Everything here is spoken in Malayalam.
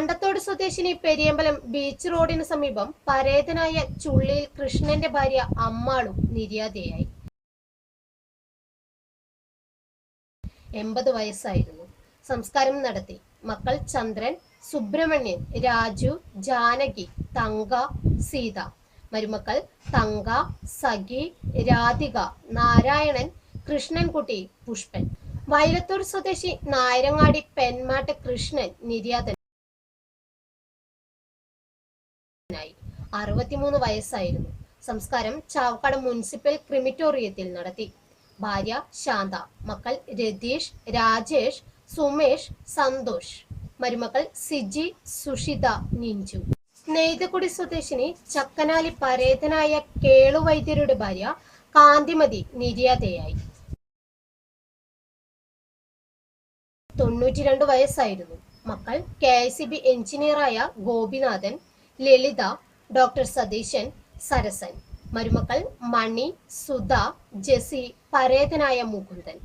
കണ്ടത്തോട് സ്വദേശിനി പെരിയമ്പലം ബീച്ച് റോഡിന് സമീപം പരേതനായ ചുള്ളിയിൽ കൃഷ്ണന്റെ ഭാര്യ അമ്മാളും നിര്യാതയായി. എൺപത് വയസ്സായിരുന്നു. സംസ്കാരം നടത്തി. മക്കൾ ചന്ദ്രൻ സുബ്രഹ്മണ്യൻ രാജു ജാനകി തങ്ക സീത. മരുമക്കൾ തങ്ക സഖി രാധിക നാരായണൻ കൃഷ്ണൻകുട്ടി പുഷ്പൻ. വൈലത്തൂർ സ്വദേശി നായരങ്ങാടി പെന്മാട്ട് കൃഷ്ണൻ നിര്യാതൻ ായി അറുപത്തിമൂന്ന് വയസ്സായിരുന്നു. സംസ്കാരം ചാവക്കാട് മുനിസിപ്പൽ ക്രിമിറ്റോറിയത്തിൽ നടത്തി. ഭാര്യ ശാന്ത മക്കൾ രതീഷ് രാജേഷ് സുമേഷ് സന്തോഷ് മരുമക്കൾ സിജി സുഷിത നിഞ്ചു. നെയ്തക്കുടി സ്വദേശിനി ചക്കനാലി പരേതനായ കേളുവൈദ്യരുടെ ഭാര്യ കാന്തിമതി നിര്യാതയായി. തൊണ്ണൂറ്റിരണ്ട് വയസ്സായിരുന്നു. മക്കൾ കെ ഐ സി ബി എഞ്ചിനീയറായ ഗോപിനാഥൻ ലളിത ഡോക്ടർ സതീശൻ സരസൻ. മരുമക്കൾ മണി സുധ ജെസി പരേതനായ മുകുന്ദൻ.